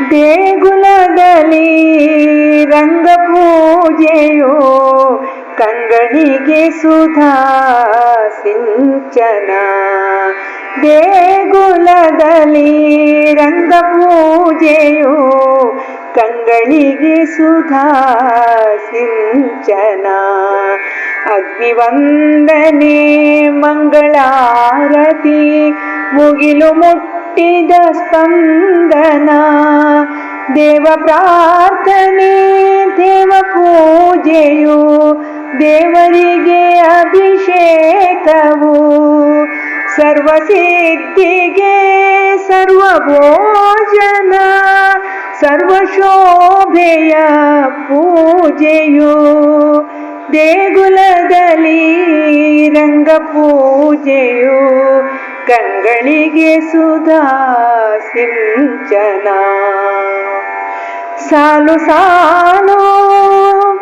ದೇಗುಲದಲ್ಲಿ ರಂಗ ಪೂಜೆಯೋ ಕಂಗಳಿಗೆ ಸುಧಾ ಸಿಂಚನ. ದೇಗುಲದಲ್ಲಿ ರಂಗ ಪೂಜೆಯೋ ಕಂಗಳಿಗೆ ಸುಧಾ ಸಿಂಚನ. ಅಗ್ನಿವಂದನೆ, ಮಂಗಳಾರತಿ, ಮುಗಿಲು ಮುಟ್ಟಿದ ಸ್ಪಂದನ, ದೇವ ಪ್ರಾರ್ಥನೆ, ದೇವ ಪೂಜೆಯು ದೇವರಿಗೆ ಅಭಿಷೇಕವು. ಸರ್ವಸಿದ್ಧಿಗೆ ಸರ್ವಭೋಜನ ಸರ್ವಶೋಭೆಯ ಪೂಜೆಯು. ದೇಗುಲದಲ್ಲಿ ರಂಗ ಪೂಜೆಯು ಕಂಗಳಿಗೆ ಸುಧಾ ಸಿಂಚನ. ಸಾಲು ಸಾಲು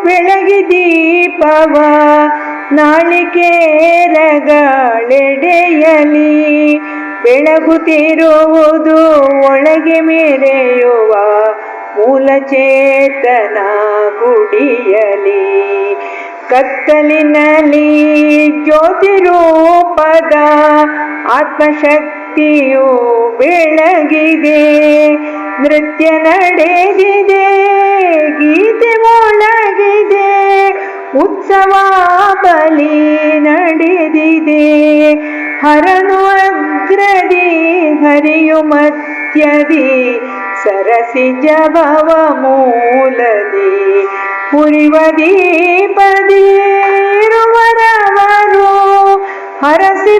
ಬೆಳಗಿ ದೀಪವ ನಾಳಿಕೇರಗಳೆಡೆಯಲಿ ಬೆಳಗುತ್ತಿರುವುದು ಒಳಗೆ ಮೆರೆಯುವ ಮೂಲಚೇತನ ಗುಡಿಯಲಿ. ಕತ್ತಲಿನಲ್ಲಿ ಜ್ಯೋತಿ ರೂಪದ ಆತ್ಮಶಕ್ತಿಯು ಬೆಳಗಿದೆ, ನೃತ್ಯ ನಡೆದಿದೆ, ಗೀತೆ ಮೊಳಗಿದೆ ಉತ್ಸವ ಬಲಿ ನಡೆದಿದೆ. ಹರನು ಅಗ್ರದಿ ಹರಿಯು ಮಧ್ಯದಿ, ಸರಸಿ ಜಭವ ಮೂಲದಿ. ಪುರಿವ ದೀಪದಿರುವರವರು, ಹರಸಿ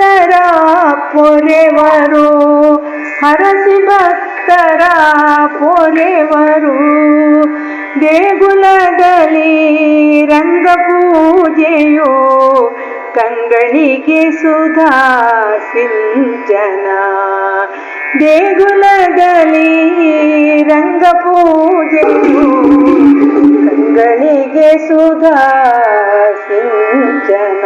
ಭಕ್ತರ ಪೊರೆವರು ಹರಸಿ ಭಕ್ತರ ಪೊರೆವರು, ದೇಗುಲದಲ್ಲಿ ರಂಗ ಪೂಜೆಯೋ ಕಂಗಳಿಗೆ ಸುಧಾ ಸಿಂಚನ. ದೇಗುಲದಲ್ಲಿ ರಂಗ ಪೂಜೆಯೋ ಕಂಗಳಿಗೆ ಸುಧಾ ಸಿಂಚನ.